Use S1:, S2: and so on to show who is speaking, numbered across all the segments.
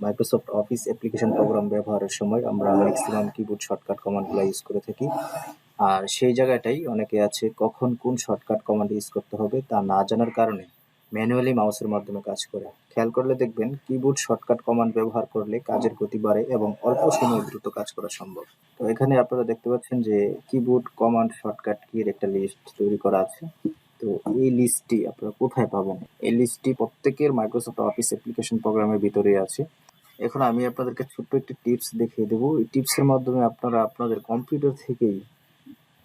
S1: Microsoft office application program ব্যবহারের সময় আমরা ম্যাক্সিমাম কিবোর্ড শর্টকাট কমান্ডগুলো ইউজ করে থাকি। আর সেই জায়গাটাই অনেকে আছে কখন কোন শর্টকাট কমান্ড ইউজ করতে হবে তা না জানার কারণে ম্যানুয়ালি মাউসের মাধ্যমে কাজ করে। খেয়াল করলে দেখবেন কিবোর্ড শর্টকাট কমান্ড ব্যবহার করলে কাজের গতি বাড়ে এবং অল্প সময়ে দ্রুত কাজ করা সম্ভব। তো এখানে আপনারা দেখতে পাচ্ছেন যে কিবোর্ড কমান্ড শর্টকাট কির একটা লিস্ট তৈরি করা আছে। তো এই লিস্টটি আপনারা কোথায় পাবেন? এই লিস্টটি প্রত্যেকের মাইক্রোসফট অফিস অ্যাপ্লিকেশন প্রোগ্রামের ভিতরে আছে। এখন আমি আপনাদেরকে ছোট্ট একটি টিপস দেখিয়ে দেবো। এই টিপসের মাধ্যমে আপনারা আপনাদের কম্পিউটার থেকেই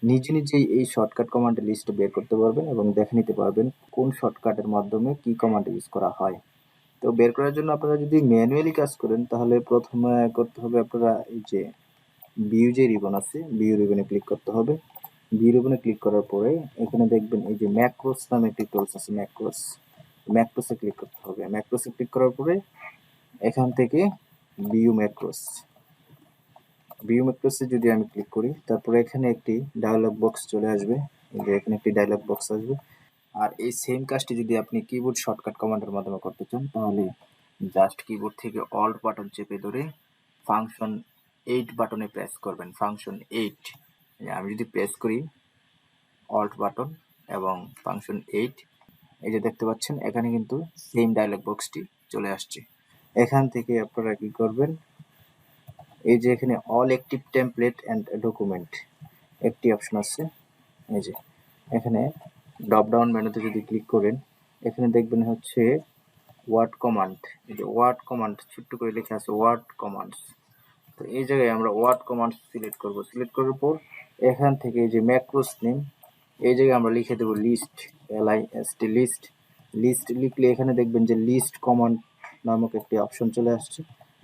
S1: নিজে নিজেই এই শর্টকাট কমান্ডের লিস্ট বের করতে পারবেন এবং দেখে নিতে পারবেন কোন শর্টকাটের মাধ্যমে কি কমান্ড ইউজ করা হয়। তো বের করার জন্য আপনারা যদি ম্যানুয়ালি কাজ করেন, তাহলে প্রথমে করতে হবে আপনারা এই যে ভিউ যে রিবন আছে ভিউ রিবনে ক্লিক করতে হবে। ভিউ রিবনে ক্লিক করার পরে এখানে দেখবেন এই যে ম্যাক্রোস নামে একটি টুলস আছে ম্যাক্রোস ম্যাক্রোসে ক্লিক করতে হবে। ম্যাক্রোসে ক্লিক করার পরে এখান থেকে ভিউ ম্যাক্রোস ভিউ ম্যাক্রোসে যদি আমি ক্লিক করি, তারপরে এখানে একটি ডায়লগ বক্স চলে আসবে। যে এখানে একটি ডায়লগ বক্স আসবে। আর এই সেম কাজটি যদি আপনি কিবোর্ড শর্টকাট কমান্ডের মাধ্যমে করতে চান, তাহলে জাস্ট কিবোর্ড থেকে অল্ট বাটন চেপে ধরে ফাংশন এইট বাটনে প্রেস করবেন। ফাংশন এইট আমি যদি প্রেস করি অল্ট বাটন এবং ফাংশন এইট এই যে দেখতে পাচ্ছেন, এখানে কিন্তু সেম ডায়লগ বক্সটি চলে আসছে। এখান থেকে আপনারা কি করবেন? এই যে এখানে all active template and document একটি অপশন আছে। এই যে, এখানে ড্রপ ডাউন মেনুতে যদি ক্লিক করেন, এখানে দেখবেন হচ্ছে ওয়ার্ড কমান্ড এই যে ওয়ার্ড কমান্ড ছোট্ট করে লেখা আছে ওয়ার্ড কমান্ডস তো এই জায়গায় আমরা ওয়ার্ড কমান্ড সিলেক্ট করব। সিলেক্ট করার পর এখান থেকে এই যে ম্যাক্রোস নেম এই জায়গায় আমরা লিখে দেবো list L I S T list list লিখলে এখানে দেখবেন যে লিস্ট কমান্ড নামক একটি অপশন চলে আসছে।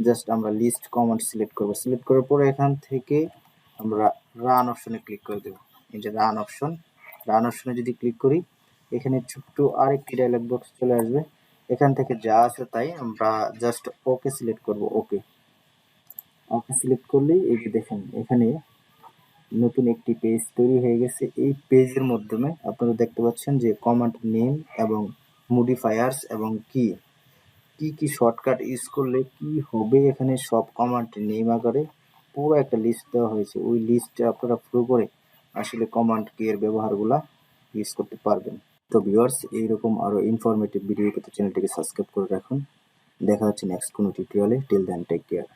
S1: জাস্ট আমরা লিস্ট কমান্ড সিলেক্ট করব। সিলেক্ট করার পরে এখান থেকে আমরা রান অপশনে ক্লিক করে দেবো। এই যে রান অপশন রান অপশনে যদি ক্লিক করি, এখানে ছোট্ট আরেকটি ডায়লগ বক্স চলে আসবে। এখান থেকে যা আছে তাই আমরা জাস্ট ওকে সিলেক্ট করব ওকে ওকে সিলেক্ট করলেই এই যে দেখেন, এখানে নতুন একটি পেজ তৈরি হয়ে গেছে। এই পেজের মাধ্যমে আপনারা দেখতে পাচ্ছেন যে কমান্ড নেম এবং মডিফায়ার্স এবং কি কি কি শর্টকাট ইউজ করলে কি হবে এখানে সব কমান্ড নেম আকারে পুরো একটা লিস্ট দেওয়া হয়েছে। ওই লিস্টে আপনারা পুরো করে আসলে কমান্ড কি এর ব্যবহারগুলা ইউজ করতে পারবেন। তো ভিউয়ার্স এইরকম আরও ইনফরমেটিভ ভিডিও পেতে চ্যানেলটিকে সাবস্ক্রাইব করে রাখুন। দেখা হচ্ছে নেক্সট কোনো টিউটোরিয়ালে টিল দেন টেক কেয়ার